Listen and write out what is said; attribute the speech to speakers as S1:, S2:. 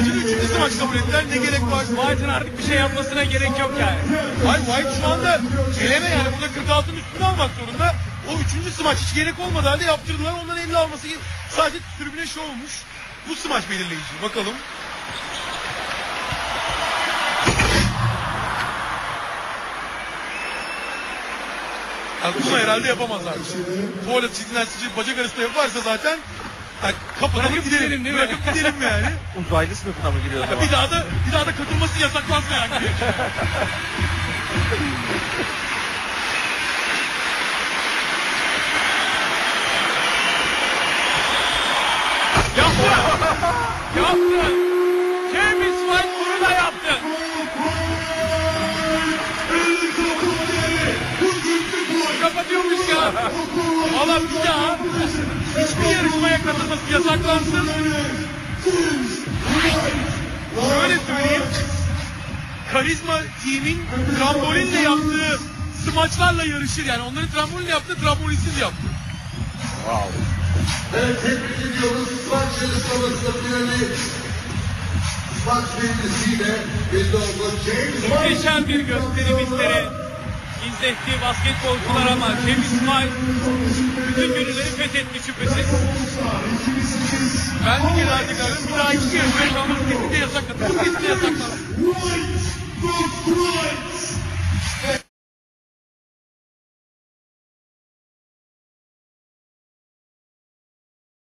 S1: smaçını üçüncü smaç kabul ettiler. Ne gerek var?
S2: White'ın artık bir şey yapmasına gerek yok yani.
S1: Hayır White şu anda eleme yani burada 46'ın üstünü almak zorunda. O üçüncü smaç hiç gerek olmadı halde yaptırdılar. Onların 50 alması. Sadece tribüne şov olmuş. Bu smaç belirleyici. Bakalım. Yani bunu herhalde yapamazlar. Tuvalet çizilen sıcak bacak arasında yaparsa zaten yani
S2: Bırakıp
S1: gidelim.
S2: gidelim değil mi?
S1: Bırakıp gidelim yani.
S3: Uzaylı sınıfına mı giriyor
S1: Ya bir daha da bir daha da katılması yasaklansın yani.
S2: Yaptı. yaptı. James White bunu da yaptı. Kapatıyormuş ya. Valla bir daha hiçbir yarışmaya katılması yasaklansın.
S1: Şöyle söyleyeyim. Karizma team'in trambolinle yaptığı smaçlarla yarışır. Yani onların trambolinle yaptığı trambolinsiz yaptı.
S4: Evet, tebrik ediyoruz. Smaç yarışmasında finali. Smaç birincisiyle belli oldu.
S2: Muhteşem bir gösteri bizlere izletti basketbolcular ama James White bütün gönülleri fethetti şüphesiz.
S1: Ben artık arıyorum. Bir daha iki yarışmaya kalması kesinlikle yasakladı. Bu kesinlikle
S4: White.